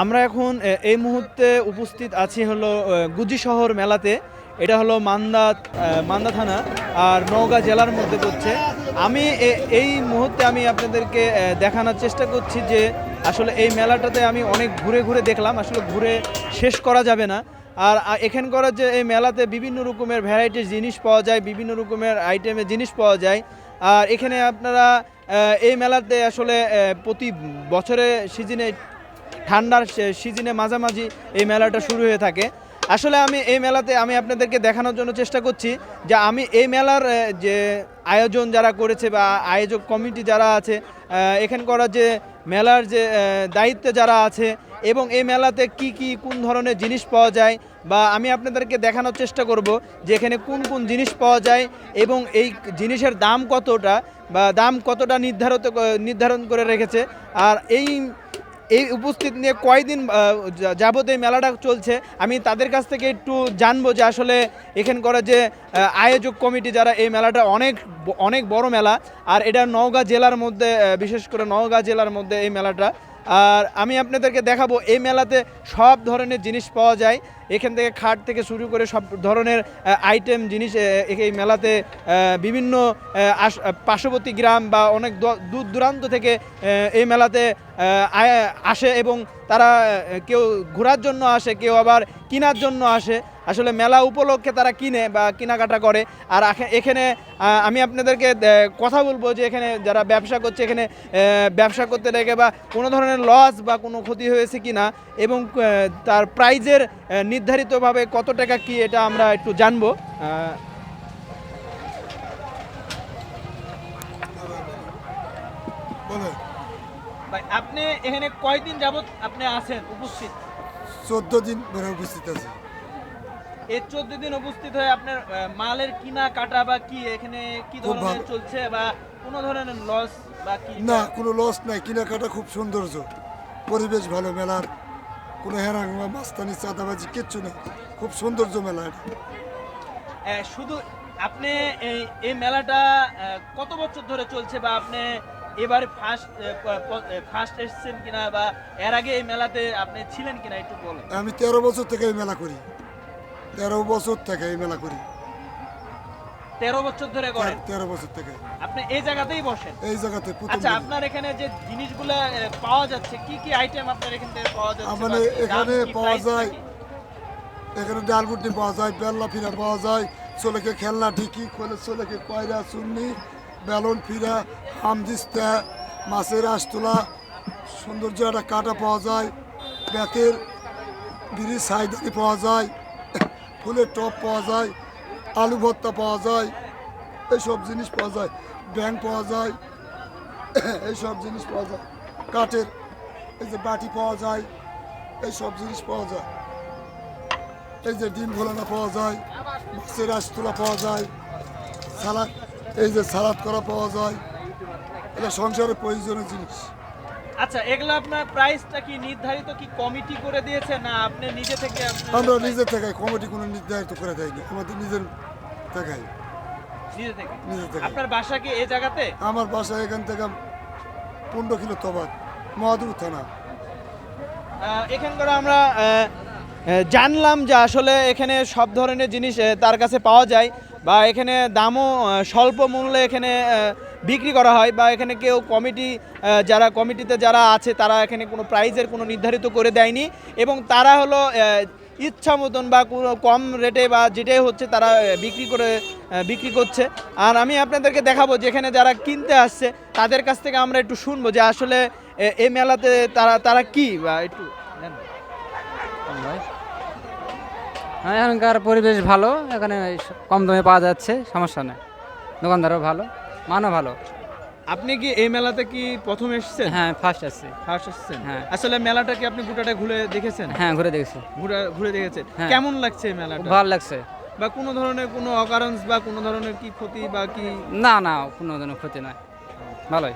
আমরা এখন এই মুহূর্তে উপস্থিত আছি হলো গুজি শহর মেলাতে। এটা হলো মান্দা মান্দা থানা, আর নওগাঁ জেলার মধ্যে পড়ছে। আমি এই মুহূর্তে আমি আপনাদেরকে দেখানোর চেষ্টা করছি যে আসলে এই মেলাটাতে আমি অনেক ঘুরে ঘুরে দেখলাম। আসলে ঘুরে শেষ করা যাবে না। আর এখানকার যে এই মেলাতে বিভিন্ন রকমের ভ্যারাইটিস জিনিস পাওয়া যায়, বিভিন্ন রকমের আইটেমের জিনিস পাওয়া যায়। আর এখানে আপনারা এই মেলাতে আসলে প্রতি বছরে সিজনে ঠান্ডার সিজনে মাঝামাঝি এই মেলাটা শুরু হয়ে থাকে। আসলে আমি এই মেলাতে আমি আপনাদেরকে দেখানোর জন্য চেষ্টা করছি যে আমি এই মেলার যে আয়োজন যারা করেছে বা আয়োজক কমিটি যারা আছে আহ, এখানকার যে মেলার যে দায়িত্বে যারা আছে এবং এই মেলাতে কি কি কোন ধরনের জিনিস পাওয়া যায় বা আমি আপনাদেরকে দেখানোর চেষ্টা করব যে এখানে কোন কোন জিনিস পাওয়া যায় এবং এই জিনিসের দাম কতটা বা দাম কতটা নির্ধারিত নির্ধারণ করে রেখেছে। আর এই এই উপস্থিত নিয়ে কয়দিন যাবত এই মেলাটা চলছে, আমি তাদের কাছ থেকে একটু জানব যে আসলে এখানকার যে আয়োজক কমিটি যারা এই মেলাটা অনেক অনেক বড় মেলা, আর এটা নওগাঁ জেলার মধ্যে বিশেষ করে নওগাঁ জেলার মধ্যে এই মেলাটা। আর আমি আপনাদেরকে দেখাবো, এই মেলাতে সব ধরনের জিনিস পাওয়া যায়। এখান থেকে খাট থেকে শুরু করে সব ধরনের আইটেম জিনিস এই মেলাতে বিভিন্ন পার্শ্ববর্তী গ্রাম বা অনেক দূর দূরান্ত থেকে এই মেলাতে আসে এবং তারা কেউ ঘোরার জন্য আসে, কেউ আবার কেনার জন্য আসে। আসলে মেলা উপলক্ষে তারা কিনে বা কেনাকাটা করে। আর এখানে আমি আপনাদেরকে কথা বলব যে এখানে যারা ব্যবসা করছে, এখানে ব্যবসা করতে রেখে বা কোনো ধরনের লস বা কোনো ক্ষতি হয়েছে কি না এবং তার প্রাইজের নির্ধারিতভাবে কত টাকা কি এটা আমরা একটু জানব। ভাই আপনি এখানে কয়দিন যাবত আপনি আছেন উপস্থিত? চোদ্দ দিন ধরে উপস্থিত আছে। এই চোদ্দ দিন উপস্থিত হয়ে আপনার মালের কিনা কাটা বা কি এখানে কি ধরনের চলছে বা কোনো ধরনের লস বা কি? না কোনো লস নাই। কেনাকাটা খুব সৌন্দর্য। পরিবেশ ভালো মেলার কোনো হেরাং বা মাস্তানি চাঁদাবাজি কিচ্ছু না খুব সৌন্দর্য মেলা এটা। শুধু আপনি এই এই মেলাটা কত বছর ধরে চলছে বা আপনি এবারে ফার্স্ট ফার্স্ট এসেছেন কিনা বা এর আগে এই মেলাতে আপনি ছিলেন কিনা একটু বলেন। আমি তেরো বছর থেকে এই মেলা করি। তেরো বছর থেকে এই মেলা করি। তেরো বছর ধরে করেন। তেরো বছর থেকে। আপনি এই জায়গাতেই বসেন। এই জায়গাতে আচ্ছা আপনার এখানে যে জিনিসগুলো পাওয়া যাচ্ছে কি কি আইটেম আপনার এখান থেকে পাওয়া যাচ্ছে? দাম এখানে পাওয়া যায় এখানে ডালগুটি পাওয়া যায় বেল্লা ফিরা পাওয়া যায় ছোলেকে খেলনা ঢিকি খোলে ছোলেকে কয়রা চুন্নি বেলুন ফিরা হামদিস্তা মাছের আশ তোলা সৌন্দর্য একটা কাটা পাওয়া যায় বেতের বিড়ি সাইদানি পাওয়া যায় ফুলের টপ পাওয়া যায় আলু ভর্তা পাওয়া যায় এইসব জিনিস পাওয়া যায় ব্যাং পাওয়া যায় এইসব জিনিস পাওয়া যায়, কাঠের, এই যে বাটি পাওয়া যায় এইসব জিনিস পাওয়া যায়, এই যে ডিম ভোলানা পাওয়া যায়, মাছের আশ তোলা পাওয়া যায়, সালাদ, এই যে সালাদ করা পাওয়া যায়, এটা সংসারের প্রয়োজনীয় জিনিস। আচ্ছা এগুলো আপনার প্রাইসটা কি নির্ধারিত কি কমিটি করে দিয়েছে না আপনি নিজে থেকে আমরা নিজে থেকে কমিটি কোনো নির্ধারিত করে দেয়নি। আমাদের নিজের দেখাই নিজে থেকে? নিজে থেকে। আপনার বাসা কি এই জায়গাতে? আমার বাসা এখান থেকে পনেরো কিলো তবাদ মহাদুর থানা। এখানকার আমরা জানলাম যে আসলে এখানে সব ধরনের জিনিস তার কাছে পাওয়া যায় বা এখানে দামও স্বল্প মূল্যে এখানে বিক্রি করা হয় বা এখানে কেউ কমিটি যারা কমিটিতে যারা আছে তারা এখানে কোনো প্রাইজের কোনো নির্ধারিত করে দেয়নি এবং তারা হলো ইচ্ছা মতন বা কোনো কম রেটে বা যেটাই হচ্ছে তারা বিক্রি করে বিক্রি করছে। আর আমি আপনাদেরকে দেখাবো যেখানে যারা কিনতে আসছে, তাদের কাছ থেকে আমরা একটু শুনব যে আসলে এই মেলাতে তারা তারা কি? বা একটু হ্যাঁ এখানকার পরিবেশ ভালো, এখানে কম দামে পাওয়া যাচ্ছে, সমস্যা নেই। দোকানদারও ভালো। মানও ভালো। আপনি কি এই মেলাতে কি প্রথম এসেছেন? হ্যাঁ ফার্স্ট আসছে। ফার্স্ট এসেছেন? হ্যাঁ। আসলে মেলাটা কি আপনি গোটাটা ঘুরে দেখেছেন? হ্যাঁ ঘুরে দেখছি। ঘুরে ঘুরে দেখেছেন? হ্যাঁ। কেমন লাগছে এই মেলাটা? ভালো লাগছে। বা কোনো ধরনের কোনো অকারেন্স বা কোনো ধরনের কি ক্ষতি বা কি? না না কোনো ধরনের ক্ষতি নয়। ভালোই।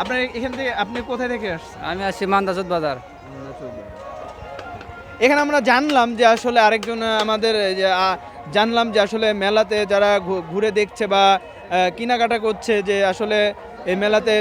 আপনার এখান থেকে আপনি কোথায় থেকে আসছেন? আমি আসছি মান্দাজুদ বাজার। এখানে আমরা জানলাম যে আসলে আরেকজন আমাদের জানলাম যে আসলে মেলাতে যারা ঘুরে দেখছে বা কেনাকাটা করছে যে আসলে এই মেলাতে